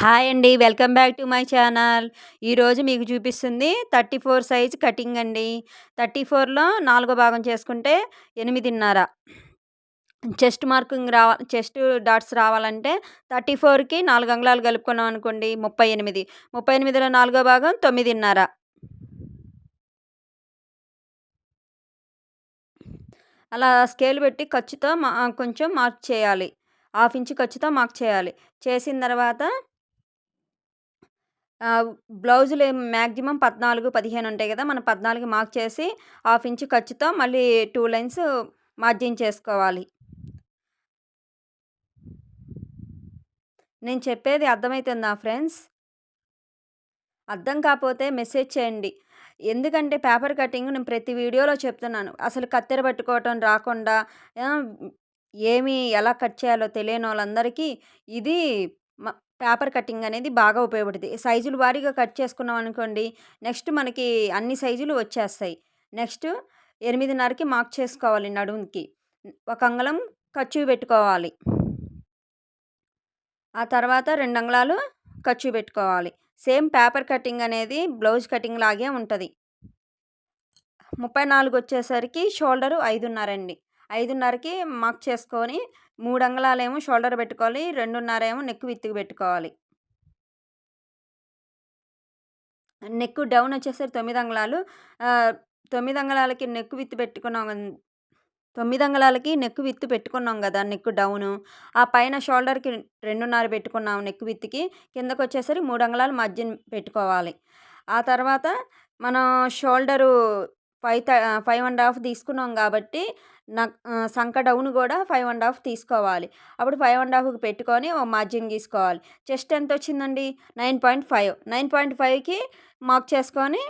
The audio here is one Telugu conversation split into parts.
హాయ్ అండి. Welcome back to my channel. ఈరోజు మీకు చూపిస్తుంది 34 సైజ్ కటింగ్ అండి. 34లో నాలుగో భాగం చేసుకుంటే 8.5 చెస్ట్ మార్కింగ్ రావ చెస్ట్ డాట్స్ రావాలంటే థర్టీ ఫోర్కి నాలుగు అంగళాలు కలుపుకున్నాం అనుకోండి 38. 38లో నాలుగో భాగం 9.5 అలా స్కేల్ పెట్టి ఖర్చుతో మా కొంచెం మార్క్ చేయాలి. హాఫ్ ఇంచ్ ఖర్చుతో మార్క్ చేయాలి. చేసిన తర్వాత బ్లౌజులు మ్యాక్సిమం 14, 15 ఉంటాయి కదా! మనం 14కి మార్క్ చేసి హాఫ్ ఇంచ్ ఖర్చుతో మళ్ళీ టూ లైన్స్ మార్జిన్ చేసుకోవాలి. నేను చెప్పేది అర్థమవుతుందా ఫ్రెండ్స్? అర్థం కాకపోతే మెసేజ్ చేయండి. ఎందుకంటే పేపర్ కటింగ్ నేను ప్రతి వీడియోలో చెప్తున్నాను. అసలు కత్తెర పట్టుకోవటం రాకుండా ఏమి ఎలా కట్ చేయాలో తెలియని వాళ్ళందరికీ ఇది మ పేపర్ కటింగ్ అనేది బాగా ఉపయోగపడుతుంది సైజులు వారీగా కట్ చేసుకున్నాం అనుకోండి నెక్స్ట్ మనకి అన్ని సైజులు వచ్చేస్తాయి. నెక్స్ట్ 8.5కి మార్క్ చేసుకోవాలి నడుముకి. ఒక అంగుళం ఖర్చు పెట్టుకోవాలి. ఆ తర్వాత రెండు అంగుళాలు ఖర్చు పెట్టుకోవాలి. సేమ్ పేపర్ కటింగ్ అనేది బ్లౌజ్ కటింగ్ లాగే ఉంటుంది ముప్పై నాలుగు వచ్చేసరికి షోల్డరు 5.5 అండి. 5.5కి మార్క్ చేసుకొని మూడు అంగళాలేమో షోల్డర్ పెట్టుకోవాలి. 2.5 ఏమో నెక్ విడ్త్‌కి పెట్టుకోవాలి. నెక్ డౌన్ వచ్చేసరికి 9 అంగుళాలు. ఆహ్, 9 అంగుళాలకి నెక్ పెట్టుకున్నాం తొమ్మిది అంగళాలకి నెక్ విత్తు పెట్టుకున్నాం కదా నెక్ డౌను. ఆ పైన షోల్డర్‌కి 2.5 పెట్టుకున్నాం నెక్ విడ్త్‌కి. కిందకొచ్చేసరికి 3 అంగుళాలు మార్జిన్ పెట్టుకోవాలి. ఆ తర్వాత మనం షోల్డరు ఫైవ్ త 5 ½ తీసుకున్నాం కాబట్టి నా సంక డౌన్ గూడా 5 ½ తీసుకోవాలి. అప్పుడు ఫైవ్ అండ్ హాఫ్కి పెట్టుకొని ఓ మార్జిన్ గీసుకోవాలి. చెస్ట్ ఎంతొచ్చిందండి? 9.5 9.5కి మార్క్ చేసుకొని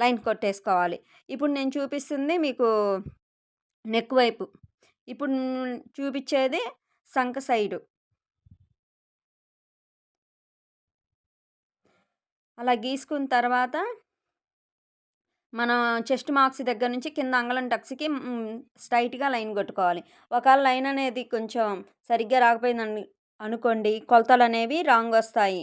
లైన్ కొట్టేసుకోవాలి. ఇప్పుడు నేను చూపిస్తుంది మీకు నెక్ వైపు. ఇప్పుడు చూపించేది సంక సైడు. అలా గీసుకున్న తర్వాత మనం చెస్ట్ మార్క్స్ దగ్గర నుంచి కింద అంగుళం టక్స్‌కి స్ట్రైట్గా లైన్ కొట్టుకోవాలి. ఒకవేళ లైన్ అనేది కొంచెం సరిగ్గా రాకపోయిందని అనుకోండి కొలతలు అనేవి రాంగ్ వస్తాయి.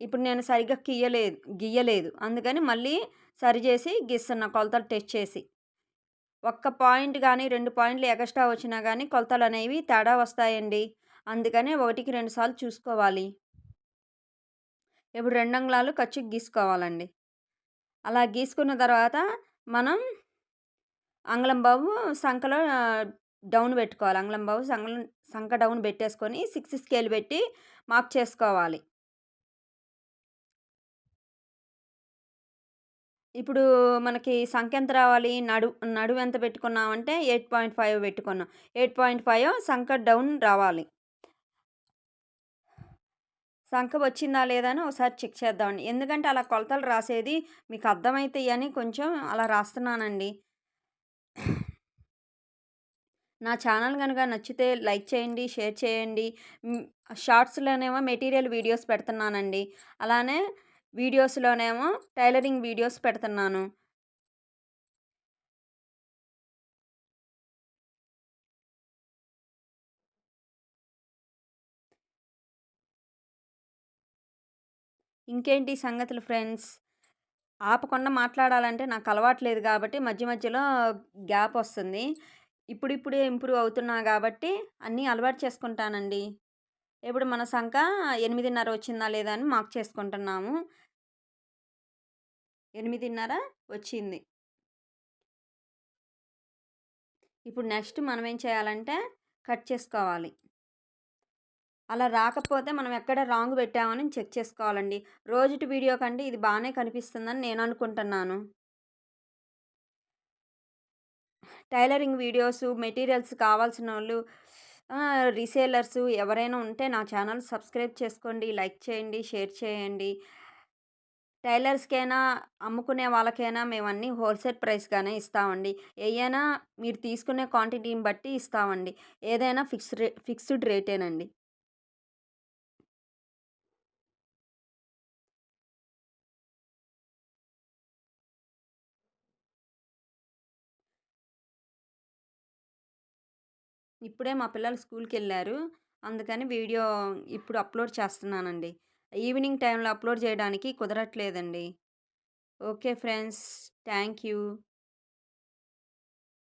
ఇప్పుడు నేను సరిగ్గా గీయలేదు గీయలేదు. అందుకని మళ్ళీ సరి చేసి గీస్తున్నా కొలతలు టెస్ట్ చేసి. ఒక్క పాయింట్ కానీ రెండు పాయింట్లు ఎగస్ట్రా వచ్చినా కానీ కొలతలు అనేవి తేడా వస్తాయండి. అందుకని ఒకటికి 2 సార్లు చూసుకోవాలి. ఇప్పుడు రెండు అంగుళాలు ఖర్చుకి గీసుకోవాలండి. అలా గీసుకున్న తర్వాత మనం అంగుళం బాబు సంఖలో డౌన్ పెట్టుకోవాలి. అంగుళం బాబు సంఖ సంఖ డౌన్ పెట్టేసుకొని సిక్స్ స్కేల్ పెట్టి మార్క్ చేసుకోవాలి. ఇప్పుడు మనకి సంఖ్య ఎంత రావాలి? నడు నడువు ఎంత పెట్టుకున్నామంటే 8.5 పెట్టుకున్నాం. ఎయిట్ పాయింట్ ఫైవ్ సంఖ డౌన్ రావాలి. సంక వచ్చిందా లేదా అని ఒకసారి చెక్ చేద్దామండి. ఎందుకంటే అలా కొలతలు రాసేది మీకు అర్థమవుతాయని కొంచెం అలా రాస్తున్నానండి. నా ఛానల్ కనుక నచ్చితే లైక్ చేయండి, షేర్ చేయండి. షార్ట్స్‌లోనేమో మెటీరియల్ వీడియోస్ పెడుతున్నానండి. అలానే వీడియోస్‌లోనేమో టైలరింగ్ వీడియోస్ పెడుతున్నాను. ఇంకేంటి సంగతులు ఫ్రెండ్స్? ఆపకుండా మాట్లాడాలంటే నాకు అలవాటు లేదు కాబట్టి మధ్య మధ్యలో గ్యాప్ వస్తుంది. ఇప్పుడిప్పుడే ఇంప్రూవ్ అవుతున్నా కాబట్టి అన్నీ అలవాటు చేసుకుంటానండి. ఇప్పుడు మన సంఖ ఎనిమిదిన్నర వచ్చిందా లేదా అని మార్క్ చేసుకుంటున్నాము. 8.5 వచ్చింది. ఇప్పుడు నెక్స్ట్ మనం ఏం చేయాలంటే కట్ చేసుకోవాలి. అలా రాకపోతే మనం ఎక్కడ రాంగ్ పెట్టామని చెక్ చేసుకోవాలండి. రోజుటి వీడియో కంటే ఇది బాగానే కనిపిస్తుందని నేను అనుకుంటున్నాను. టైలరింగ్ వీడియోసు, మెటీరియల్స్ కావాల్సిన వాళ్ళు రీసేలర్సు ఎవరైనా ఉంటే నా ఛానల్ సబ్స్క్రైబ్ చేసుకోండి. లైక్ చేయండి, షేర్ చేయండి. టైలర్స్‌కైనా, అమ్ముకునే వాళ్ళకైనా మేము అన్నీ హోల్‌సేల్ ప్రైస్‌గానే ఇస్తామండి. ఏయైనా మీరు తీసుకునే క్వాంటిటీని బట్టి ఇస్తామండి. ఏదైనా ఫిక్స్ రే ఫిక్స్డ్ రేటేనండి. ఇప్పుడే మా పిల్లలు స్కూల్కి వెళ్ళారు అందుకని వీడియో ఇప్పుడు అప్లోడ్ చేస్తున్నానండి. ఈవినింగ్ టైంలో అప్లోడ్ చేయడానికి కుదరట్లేదండి. Okay friends. Thank you